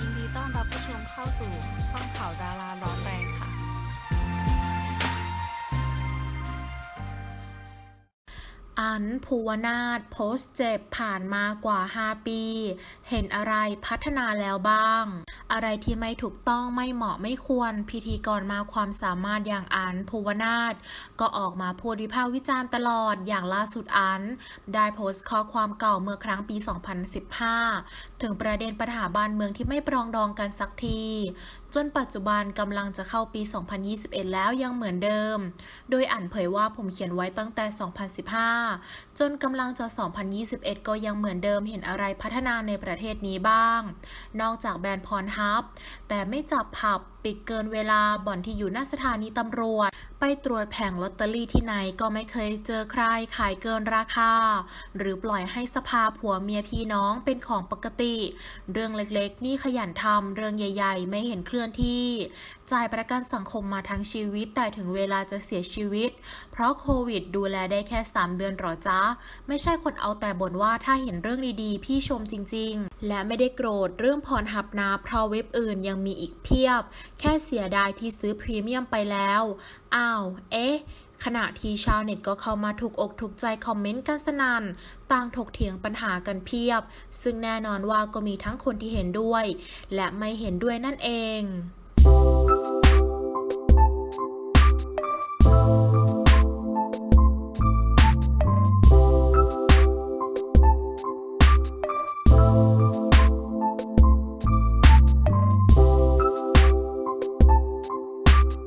ยินดีต้อนรับผู้ชมเข้าสู่ช่องข่าวดาราร้อนแรงค่ะ อันภูวนาถโพสต์เจ็บผ่านมากว่า 5 ปี เห็นอะไรพัฒนาแล้วบ้าง อะไรที่ไม่ถูกต้องไม่เหมาะไม่ควร พิธีกรมาความสามารถอย่างอันภูวนาถก็ออกมาพูดวิพากษ์วิจารณ์ตลอดอย่างล่าสุดอัน ได้โพสต์ข้อความเก่าเมื่อครั้งปี 2015 ถึงประเด็นปัญหาบ้านเมืองที่ไม่ปรองดองกันสักที จนปัจจุบันกำลังจะเข้าปี 2021 แล้วยังเหมือนเดิม โดยอ่านเผยว่าผมเขียนไว้ตั้งแต่ 2015จนกำลังจะ 2021 ก็ยังเหมือนเดิมเห็นอะไรพัฒนาในประเทศนี้บ้าง นอกจากแบนพรฮับ แต่ไม่จับผับปิดเกินเวลาบ่อนที่อยู่หน้าสถานีตำรวจ ไปตรวจแผงลอตเตอรี่ที่ไหนก็ไม่เคยเจอใครขายเกินราคา หรือปล่อยให้สภาผัวเมียพี่น้องเป็นของปกติ เรื่องเล็กๆ นี่ขยันทำเรื่องใหญ่ ๆ ไม่เห็นเคลื่อนที่ จ่ายประกันสังคมมาทั้งชีวิตแต่ถึงเวลาจะเสียชีวิต เพราะโควิดดูแลได้แค่ 3 เดือนหรอจ๊ะ ไม่ใช่คนเอาแต่บ่นว่าถ้าเห็นเรื่องดีๆ พี่ชมจริง ๆ และไม่ได้โกรธเรื่องพรหับนาเพราะเว็บอื่นยังมีอีกเพียบ แค่เสียดายที่ซื้อพรีเมียมไปแล้ว อ้าว เอ๊ะขณะที่ชาวเน็ตก็เข้ามาถูกอกถูกใจคอมเมนต์กันสนัน่น ต่างถกเถียงปัญหากันเพียบ ซึ่งแน่นอนว่าก็มีทั้งคนที่เห็นด้วย และไม่เห็นด้วยนั่นเอง